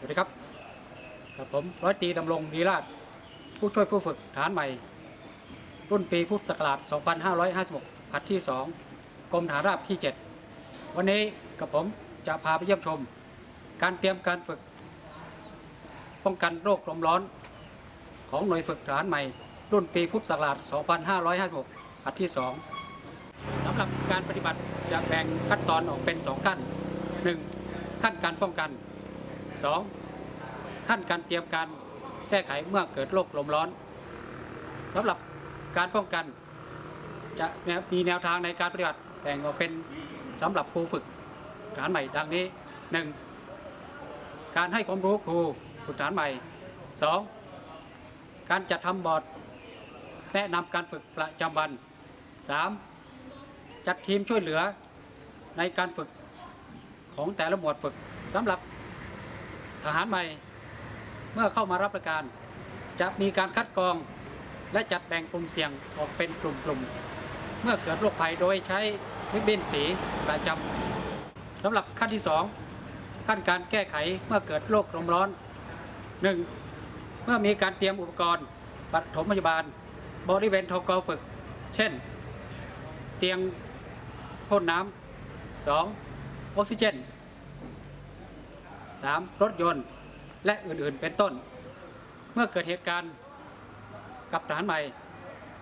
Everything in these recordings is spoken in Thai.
สวัสดีครับกับผมร้อยตีดำรงดีราชผู้ช่วยผู้ฝึกฐานใหม่ รุ่นปีพุทธศักราช 2556ผัดที่ 2 กรมฐานราบที่ 7 วันนี้กับผมจะพาไปเยี่ยมชม การเตรียมการฝึก ป้องกันโรคลมร้อน ของหน่วยฝึกฐานใหม่ รุ่นปีพุทธศักราช 2556ผัดที่ 2สำหรับการปฏิบัติจะแบ่งขั้นตอนออกเป็น 2 ขั้น 1. ขั้นการป้องกัน 2. ขั้นการเตรียมการแก้ไขเมื่อเกิดโรคลมร้อนสำหรับการป้องกัน จะมีแนวทางในการปฏิบัติแบ่งออกเป็นสำหรับครูฝึกฐานใหม่ดังนี้ 1. การให้ความรู้ครูฝึกฐานใหม่ 2. การจัดทำบอร์ดแนะนำการฝึกประจำวัน 3. จัดทีมช่วยเหลือในการฝึกของแต่ละหมวดฝึกสำหรับ ทหารใหม่ เมื่อเข้ามารับราชการ จะมีการคัดกรองและจัดแบ่งกลุ่มเสี่ยงออกเป็นกลุ่มๆ เมื่อเกิดโรคภัยโดยใช้ริบบิ้นสีประจำสำหรับขั้นที่ 2 ขั้นการแก้ไขเมื่อเกิดโรคลมร้อน 1. เมื่อมีการเตรียมอุปกรณ์ปฐมพยาบาล บริเวณทกฝึก เช่น เตียงพ่นน้ำ 2. ออกซิเจน 3. รถยนต์ และอื่นๆเป็นต้น เมื่อเกิดเหตุการณ์กับทหารใหม่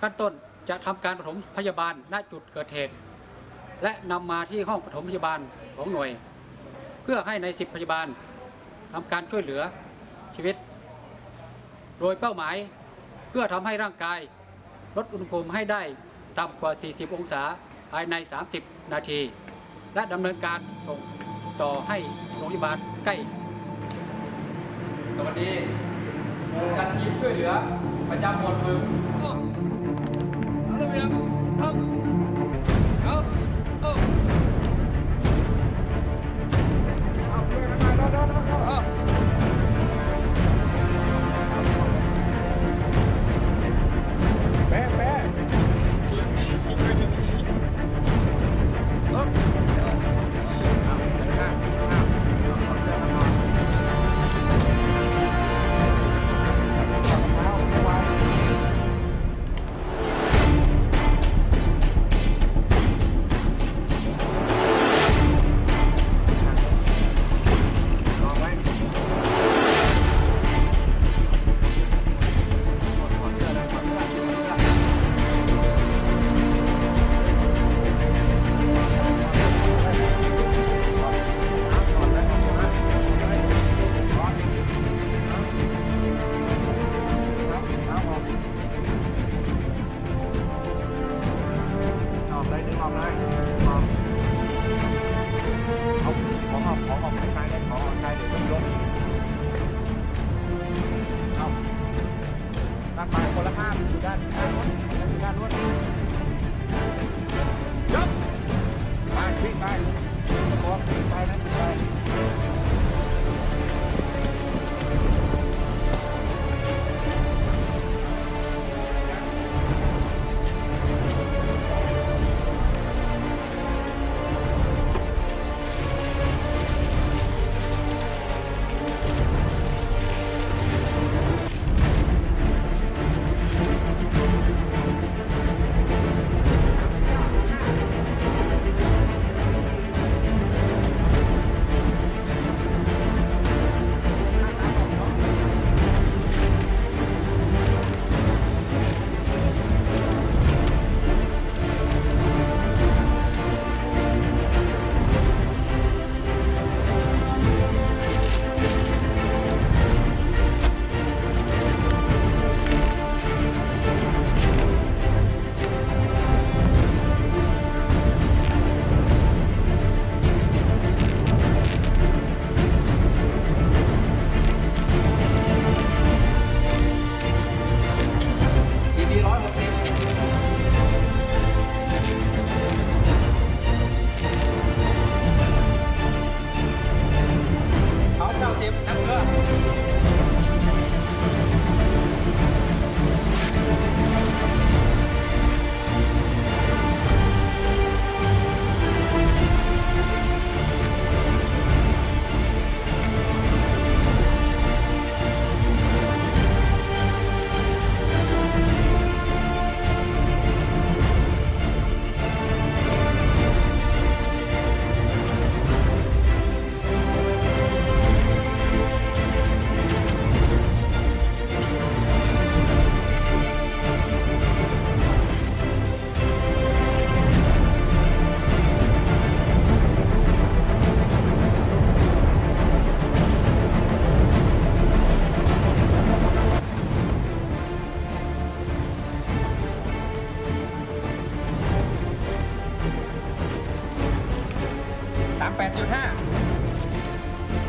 ขั้นต้นจะทำการปฐมพยาบาลณจุดเกิดเหตุ และนำมาที่ห้องปฐมพยาบาลของหน่วย เพื่อให้ในสิบพยาบาลทำการช่วยเหลือชีวิต โดยเป้าหมายเพื่อทำให้ร่างกายลดอุณหภูมิให้ได้ต่ำกว่า 40 องศาภายใน 30 นาที และดำเนินการส่ง ต่อให้โรงพยาบาลใกล้ สวัสดีจัดทีมช่วยเหลือ ประจำหมวดฝึกแอยู่ด้านด้านนู้นด้านนู้นยกไปวิ่ไป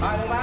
มาลงมา